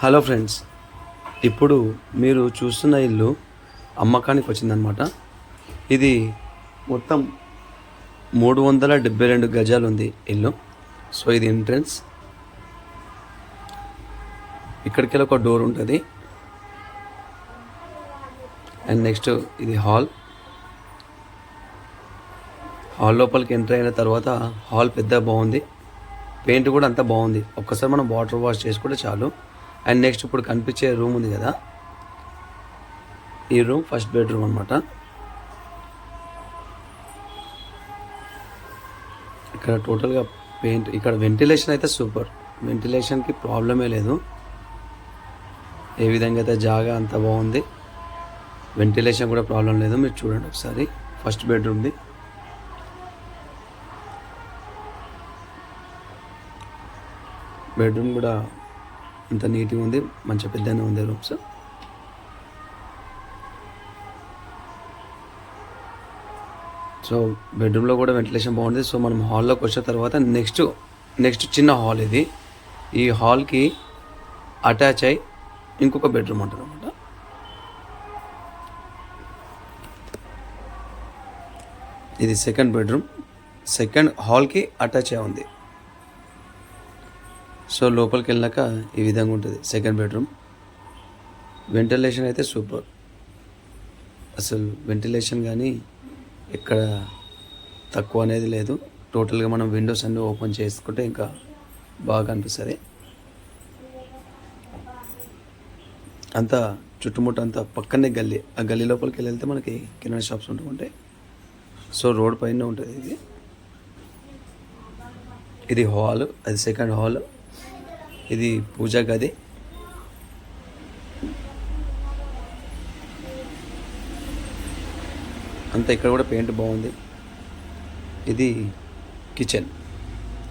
Hello friends ఇప్పుడు మీరు చూస్తున్న ఇల్లు అమ్మకానికి వచ్చిందనమాట ఇది మొత్తం మూడు వందల డెబ్బై రెండు గజాలు ఉంది ఇల్లు. సో ఇది ఎంట్రన్స్. ఇక్కడికి ఒక డోర్ ఉంటుంది. అండ్ నెక్స్ట్ ఇది హాల్. హాల్ లోపలికి ఎంటర్ అయిన తర్వాత హాల్ పెద్ద బాగుంది. పెయింట్ కూడా అంతా బాగుంది. ఒక్కసారి మనం వాటర్ వాష్ చేసుకుంటే చాలు. అండ్ నెక్స్ట్ ఇప్పుడు కనిపించే రూమ్ ఉంది కదా. ఈ రూమ్ ఫస్ట్ బెడ్రూమ్ అనమాట ఇక్కడ టోటల్గా పెయింట్ ఇక్కడ వెంటిలేషన్ అయితే సూపర్ వెంటిలేషన్కి ప్రాబ్లమే లేదు. ఏ విధంగా అయితే జాగా అంత బాగుంది వెంటిలేషన్ కూడా ప్రాబ్లం లేదు. మీరు చూడండి ఒకసారి ఫస్ట్ బెడ్రూమ్ది బెడ్రూమ్ కూడా అంత నీట్గా ఉంది మంచిగా పెద్దనే ఉంది రూమ్స్. సో బెడ్రూమ్లో కూడా వెంటిలేషన్ బాగుంది. సో మనం హాల్లోకి వచ్చిన తర్వాత నెక్స్ట్ నెక్స్ట్ చిన్న హాల్ ఇది. ఈ హాల్కి అటాచ్ అయి ఇంకొక బెడ్రూమ్ ఉంటుంది అనమాట ఇది సెకండ్ బెడ్రూమ్. సెకండ్ హాల్కి అటాచ్ అయి ఉంది. సో లోపలికి వెళ్ళాక ఈ విధంగా ఉంటుంది. సెకండ్ బెడ్రూమ్ వెంటిలేషన్ అయితే సూపర్ అసలు వెంటిలేషన్ కానీ ఎక్కడ తక్కువ అనేది లేదు. టోటల్గా మనం విండోస్ అన్నీ ఓపెన్ చేసుకుంటే ఇంకా బాగా అనిపిస్తుంది. అంతా చుట్టుముట్ట అంతా పక్కనే గల్లీ. ఆ గల్లీ లోపలికి వెళ్ళితే వెళ్తే మనకి కిరాణా షాప్స్ ఉంటూ ఉంటాయి. సో రోడ్ పైన ఉంటుంది ఇది. ఇది హాల్ అది సెకండ్ హాల్ ఇది పూజా గది. అంతా ఇక్కడ కూడా పెయింట్ బాగుంది. ఇది కిచెన్.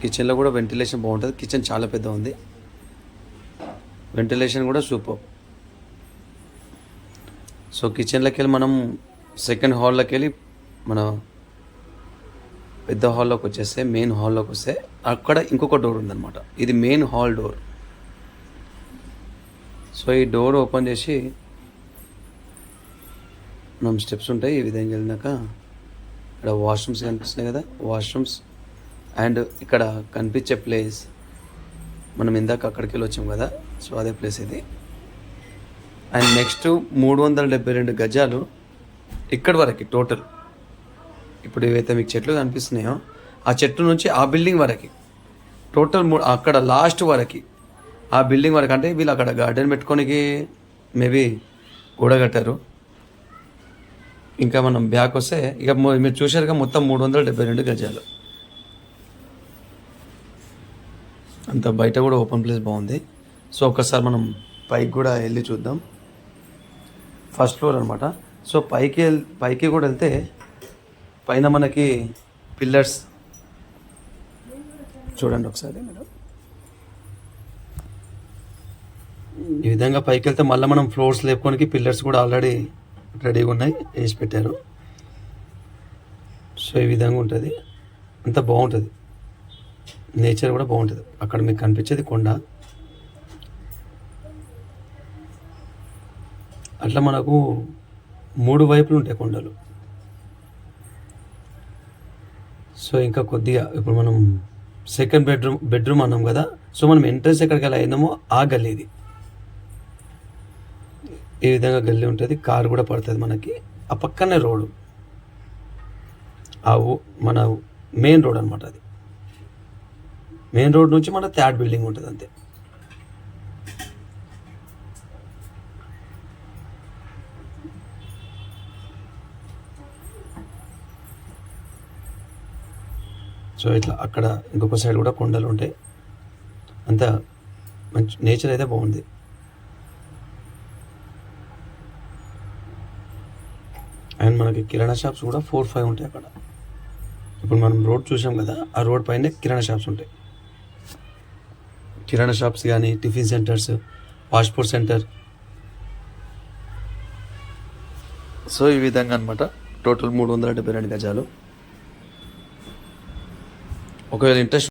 కిచెన్లో కూడా వెంటిలేషన్ బాగుంటుంది. కిచెన్ చాలా పెద్ద ఉంది. వెంటిలేషన్ కూడా సూపర్. సో కిచెన్లోకి వెళ్ళి మనం సెకండ్ హాల్లోకి వెళ్ళి మన పెద్ద హాల్లోకి వచ్చేస్తే మెయిన్ హాల్లోకి వస్తే అక్కడ ఇంకొక డోర్ ఉందన్నమాట. ఇది మెయిన్ హాల్ డోర్. సో ఈ డోర్ ఓపెన్ చేసి మనం స్టెప్స్ ఉంటాయి ఈ విధంగా వెళ్ళినాక ఇక్కడ వాష్రూమ్స్ కనిపిస్తున్నాయి కదా వాష్రూమ్స్. అండ్ ఇక్కడ కనిపించే ప్లేస్ మనం ఇందాక అక్కడికి వెళ్ళి వచ్చాం కదా సో అదే ప్లేస్ ఇది. అండ్ నెక్స్ట్ మూడు వందల డెబ్బై రెండు గజాలు ఇక్కడ వరకు టోటల్. ఇప్పుడు ఏవైతే మీకు చెట్లు కనిపిస్తున్నాయో ఆ చెట్టు నుంచి ఆ బిల్డింగ్ వరకు టోటల్ మూ అక్కడ లాస్ట్ వరకు ఆ బిల్డింగ్ వరకు అంటే వీళ్ళు అక్కడ గార్డెన్ పెట్టుకోనికి మేబీ గోడ కట్టారు. ఇంకా మనం బ్యాక్ వస్తే ఇక మీరు చూశారుగా మొత్తం మూడు వందల డెబ్బై రెండు గజాలు. అంత బయట కూడా ఓపెన్ ప్లేస్ బాగుంది. సో ఒకసారి మనం పైకి కూడా వెళ్ళి చూద్దాం. ఫస్ట్ ఫ్లోర్ అనమాట సో పైకి పైకి కూడా వెళ్తే పైన మనకి పిల్లర్స్. చూడండి ఒకసారి మీరు ఈ విధంగా పైకి వెళ్తే మళ్ళీ మనం ఫ్లోర్స్ లేపుకోనికి పిల్లర్స్ కూడా ఆల్రెడీ రెడీగా ఉన్నాయి వేసి పెట్టారు. సో ఈ విధంగా ఉంటుంది. అంత బాగుంటుంది. నేచర్ కూడా బాగుంటుంది. అక్కడ మీకు కనిపించేది కొండ. అట్లా మనకు మూడు వైపులు ఉంటాయి కొండలు. సో ఇంకా కొద్దిగా ఇప్పుడు మనం సెకండ్ బెడ్రూమ్ బెడ్రూమ్ అన్నాం కదా. సో మనం ఎంట్రెన్స్ ఎక్కడికి వెళ్ళి అయినామో ఆ గల్లీది. ఈ విధంగా గల్లీ ఉంటుంది? కారు కూడా పడుతుంది మనకి. ఆ పక్కనే రోడ్డు. ఆ మన మెయిన్ రోడ్ అనమాట అది. మెయిన్ రోడ్ నుంచి మన థర్డ్ బిల్డింగ్ ఉంటుంది అంతే. సో ఇట్లా అక్కడ ఇంకొక సైడ్ కూడా కొండలు ఉంటాయి. అంతా మంచి నేచర్ అయితే బాగుంది. అండ్ మనకి కిరాణా షాప్స్ కూడా ఫోర్ ఫైవ్ ఉంటాయి అక్కడ. ఇప్పుడు మనం రోడ్ చూసాం కదా ఆ రోడ్ పైన కిరాణా షాప్స్ ఉంటాయి. కిరాణా షాప్స్ కానీ tiffin centres passport centre. So ఈ విధంగా అనమాట టోటల్ మూడు వందల డెబ్బై రెండు గజాలు. ఒకవేళ ఇంట్రెస్ట్